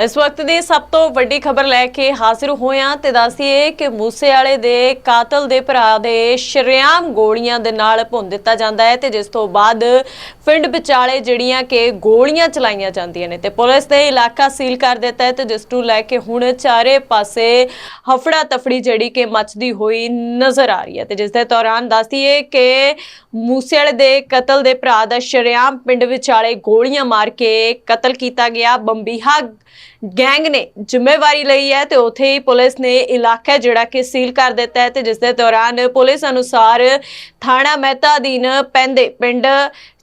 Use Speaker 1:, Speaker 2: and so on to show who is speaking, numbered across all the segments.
Speaker 1: ਇਸ ਵਕਤ ਦੀ ਸਭ ਤੋਂ ਵੱਡੀ ਖਬਰ ਲੈ ਕੇ ਹਾਜ਼ਰ ਹੋਇਆ ਤੇ ਦੱਸੀਏ ਕਿ ਮੂਸੇ ਵਾਲੇ ਦੇ ਕਾਤਲ ਦੇ ਭਰਾ ਦੇ ਸ਼ਰੇਆਮ ਗੋਲੀਆਂ ਦੇ ਨਾਲ ਭੁੰਨ ਦਿੱਤਾ ਜਾਂਦਾ ਹੈ ਤੇ ਜਿਸ ਤੋਂ ਬਾਅਦ ਪਿੰਡ ਵਿਚਾਲੇ ਜਿਹੜੀਆਂ ਕਿ ਗੋਲੀਆਂ ਚਲਾਈਆਂ ਜਾਂਦੀਆਂ ਨੇ ਤੇ ਪੁਲਿਸ ਨੇ ਇਲਾਕਾ ਸੀਲ ਕਰ ਦਿੱਤਾ ਹੈ ਤੇ ਜਿਸ ਨੂੰ ਲੈ ਕੇ ਹੁਣ ਚਾਰੇ ਪਾਸੇ ਹਫੜਾ ਤਫੜੀ ਜਿਹੜੀ ਕਿ ਮੱਚਦੀ ਹੋਈ ਨਜ਼ਰ ਆ ਰਹੀ ਹੈ ਤੇ ਜਿਸ ਦੇ ਦੌਰਾਨ ਦੱਸਦੀਏ ਕਿ ਮੂਸੇ ਵਾਲੇ ਦੇ ਕਤਲ ਦੇ ਭਰਾ ਦਾ ਸ਼ਰੇਆਮ ਪਿੰਡ ਵਿਚਾਲੇ ਗੋਲੀਆਂ ਮਾਰ ਕੇ ਕਤਲ ਕੀਤਾ ਗਿਆ, ਬੰਬੀਹਾ ਗੈਂਗ ਨੇ ਜ਼ਿੰਮੇਵਾਰੀ ਲਈ ਹੈ ਤੇ ਉੱਥੇ ਹੀ ਪੁਲਿਸ ਨੇ ਇਲਾਕਾ ਜਿਹੜਾ ਕਿ ਸੀਲ ਕਰ ਦਿੱਤਾ ਹੈ ਤੇ ਜਿਸ ਦੇ ਦੌਰਾਨ ਪੁਲਿਸ ਅਨੁਸਾਰ ਥਾਣਾ ਮਹਿਤਾ ਅਧੀਨ ਪੈਂਦੇ ਪਿੰਡ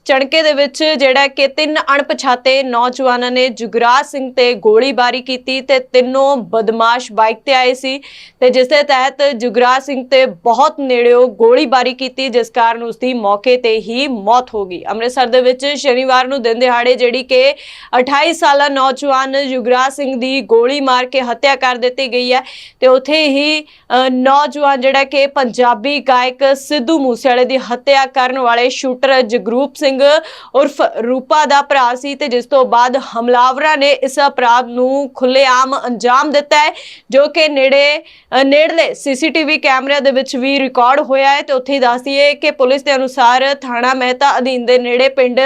Speaker 1: ਚਣਕੇ ਦੇ ਵਿੱਚ ਜਿਹੜਾ ਕਿ ਤਿੰਨ ਅਣਪਛਾਤੇ ਨੌਜਵਾਨਾਂ ਨੇ ਜੁਗਰਾਜ ਸਿੰਘ ਤੇ ਗੋਲੀਬਾਰੀ ਕੀਤੀ ਤੇ ਤਿੰਨੋਂ ਬਦਮਾਸ਼ ਬਾਈਕ ਤੇ ਆਏ ਸੀ ਤੇ ਜਿਸ ਦੇ ਤਹਿਤ ਜੁਗਰਾਜ ਸਿੰਘ ਤੇ ਬਹੁਤ ਨੇੜਿਓ ਗੋਲੀਬਾਰੀ ਕੀਤੀ, ਜਿਸ ਕਾਰਨ ਉਸ ਦੀ ਮੌਕੇ ਤੇ ਹੀ ਮੌਤ ਹੋ ਗਈ। ਅੰਮ੍ਰਿਤਸਰ ਦੇ ਵਿੱਚ ਸ਼ਨੀਵਾਰ ਨੂੰ ਦਿਨ ਦਿਹਾੜੇ ਜਿਹੜੀ ਕਿ 28 ਸਾਲਾ ਨੌਜਵਾਨ ਯੁਗਰਾਜ ਸਿੰਘ ਦੀ ਗੋਲੀ ਮਾਰ ਕੇ ਹੱਤਿਆ ਕਰ ਦਿੱਤੀ ਗਈ ਹੈ ਤੇ ਉੱਥੇ ਹੀ ਨੌਜਵਾਨ ਜਿਹੜਾ ਕਿ ਪੰਜਾਬੀ ਗਾਇਕ ਸਿੱਧੂ ਮੂਸੇਵਾਲੇ ਦੀ ਹੱਤਿਆ ਕਰਨ ਵਾਲੇ ਸ਼ੂਟਰ ਜਗਰੂਪ ਸਿੰਘ ਉਰਫ ਰੂਪਾ ਦਾ ਭਰਾ ਸੀ ਤੇ ਜਿਸ ਤੋਂ ਬਾਅਦ ਹਮਲਾਵਰਾਂ ਨੇ ਇਸ ਅਪਰਾਧ ਨੂੰ ਖੁੱਲੇਆਮ ਅੰਜਾਮ ਦਿੱਤਾ ਹੈ, ਜੋ ਕਿ ਨੇੜੇ ਨੇੜਲੇ ਸੀਸੀਟੀਵੀ ਕੈਮਰਿਆਂ ਦੇ ਵਿੱਚ ਵੀ ਰਿਕਾਰਡ ਹੋਇਆ ਹੈ ਤੇ ਉੱਥੇ ਦੱਸਦੀਏ ਕਿ ਪੁਲਿਸ ਦੇ ਅਨੁਸਾਰ ਥਾਣਾ ਮਹਿਤਾ ਅਧੀਨ ਦੇ ਨੇੜੇ ਪਿੰਡ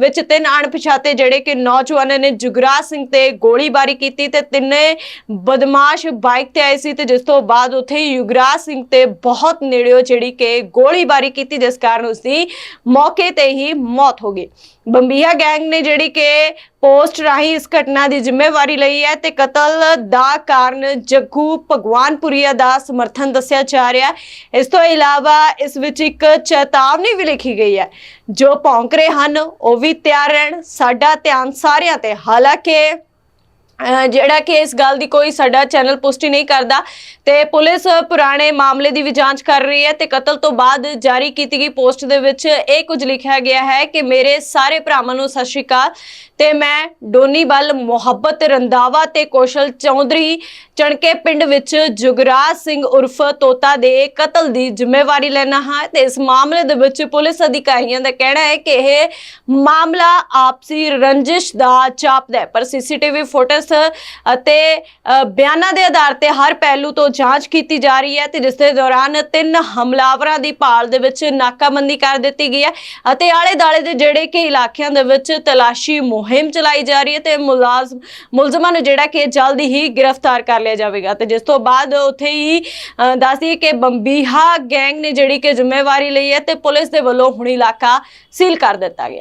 Speaker 1: ਵਿੱਚ ਤਿੰਨ ਅਣਪਛਾਤੇ ਜਿਹੜੇ ਕਿ ਨੌਜਵਾਨਾਂ ਨੇ ਜੁਗਰਾਜ ਸਿੰਘ ਤੇ ਗੋਲੀਬਾਰੀ ਕੀਤੀ ਤੇ ਤਿੰਨੇ ਬਦਮਾਸ਼ ਬਾਈਕ ਤੇ ਆਏ ਸੀ ਤੇ ਜਿਸ ਤੋਂ ਬਾਅਦ ਉੱਥੇ ਯੁਗਰਾਜ ਸਿੰਘ ਤੇ ਬਹੁਤ ਨੇੜਿਓ ਜਿਹੜੀ ਕਿ ਗੋਲੀਬਾਰੀ ਕੀਤੀ, ਜਿਸ ਕਾਰਨ ਉਸ ਦੀ ਮੌਕੇ ਤੇ ਹੀ ਮੌਤ ਹੋ ਗਈ। ਬੰਬੀਹਾ ਗੈਂਗ ਨੇ ਜਿਹੜੀ ਕਿ ਪੋਸਟ ਰਾਹੀਂ ਇਸ ਘਟਨਾ ਦੀ ਜ਼ਿੰਮੇਵਾਰੀ ਲਈ ਹੈ ਤੇ ਕਤਲ ਦਾ ਕਾਰਨ ਜੱਗੂ ਭਗਵਾਨਪੁਰੀਆ ਦਾ ਸਮਰਥਨ ਦੱਸਿਆ ਜਾ ਰਿਹਾ ਇਸ ਤੋਂ ਇਲਾਵਾ ਇਸ ਵਿੱਚ ਇੱਕ ਚੇਤਾਵਨੀ ਵੀ ਲਿਖੀ ਗਈ ਹੈ। ਜੋ ਭੌਂਕ ਰਹੇ ਹਨ, ਉਹ ਵੀ ਤਿਆਰ ਰਹਿਣ। ਸਾਡਾ ਧਿਆਨ ਸਾਰਿਆਂ ਤੇ, ਹਾਲਾਂਕਿ ਜਿਹੜਾ ਕਿ ਇਸ ਗੱਲ ਦੀ ਕੋਈ ਸਾਡਾ ਚੈਨਲ ਪੁਸ਼ਟੀ ਨਹੀਂ ਕਰਦਾ ਤੇ ਪੁਲਿਸ ਪੁਰਾਣੇ ਮਾਮਲੇ ਦੀ ਵੀ ਜਾਂਚ ਕਰ ਰਹੀ ਹੈ ਤੇ ਕਤਲ ਤੋਂ ਬਾਅਦ ਜਾਰੀ ਕੀਤੀ ਗਈ ਪੋਸਟ ਦੇ ਵਿੱਚ ਇਹ ਕੁਝ ਲਿਖਿਆ ਗਿਆ ਹੈ ਕਿ ਮੇਰੇ ਸਾਰੇ ਭਰਾਵਾਂ ਨੂੰ ਸਤਿ ਸ਼੍ਰੀ ਅਕਾਲ ਤੇ ਮੈਂ ਡੋਨੀ ਮੁਹੱਬਤ ਰੰਦਾਵਾ ਤੇ ਕੌਸ਼ਲ ਚੌਧਰੀ ਚਣਕੇ ਪਿੰਡ ਵਿੱਚ ਜੁਗਰਾਜ ਸਿੰਘ ਉਰਫ ਤੋਤਾ ਦੇ ਕਤਲ ਦੀ ਜ਼ਿੰਮੇਵਾਰੀ ਲੈਣਾ ਹਾਂ ਤੇ ਇਸ ਮਾਮਲੇ ਦੇ ਵਿੱਚ ਪੁਲਿਸ ਅਧਿਕਾਰੀਆਂ ਦਾ ਕਹਿਣਾ ਹੈ ਕਿ ਇਹ ਮਾਮਲਾ ਆਪਸੀ ਰੰਜਿਸ਼ ਦਾ ਜਾਪਦਾ ਹੈ। ਪਰ ਸੀਸੀਟੀਵੀ ਫੁਟੇਜ ਅਤੇ ਬਿਆਨਾਂ ਦੇ ਆਧਾਰ ਤੇ ਹਰ ਪਹਿਲੂ ਤੋਂ ਜਾਂਚ ਕੀਤੀ ਜਾ ਰਹੀ ਹੈ ਤੇ ਜਿਸ ਦੇ ਦੌਰਾਨ ਤਿੰਨ ਹਮਲਾਵਰਾਂ ਦੀ ਭਾਲ ਦੇ ਵਿੱਚ ਨਾਕਾਬੰਦੀ ਕਰ ਦਿੱਤੀ ਗਈ ਹੈ ਅਤੇ ਆਲੇ ਦਾਲੇ ਦੇ ਜਿਹੜੇ ਕਿ ਇਲਾਕਿਆਂ ਦੇ ਵਿੱਚ ਤਲਾਸ਼ੀ ਮੁਹਿੰਮ ਚਲਾਈ ਜਾ ਰਹੀ ਹੈ ਤੇ ਮੁਲਾਜ਼ਮ ਮੁਲਜ਼ਮਾਂ ਨੂੰ ਜਿਹੜਾ ਕਿ ਜਲਦੀ ਹੀ ਗ੍ਰਿਫਤਾਰ ਕਰ ਲਿਆ ਜਾਵੇਗਾ ਤੇ ਜਿਸ ਤੋਂ ਬਾਅਦ ਉੱਥੇ ਹੀ ਅ, ਦੱਸ ਕਿ ਬੰਬੀਹਾ ਗੈਂਗ ਨੇ ਜਿਹੜੀ ਕਿ ਜ਼ਿੰਮੇਵਾਰੀ ਲਈ ਹੈ ਤੇ ਪੁਲਿਸ ਦੇ ਵੱਲੋਂ ਹੁਣ ਇਲਾਕਾ ਸੀਲ ਕਰ ਦਿੱਤਾ ਗਿਆ।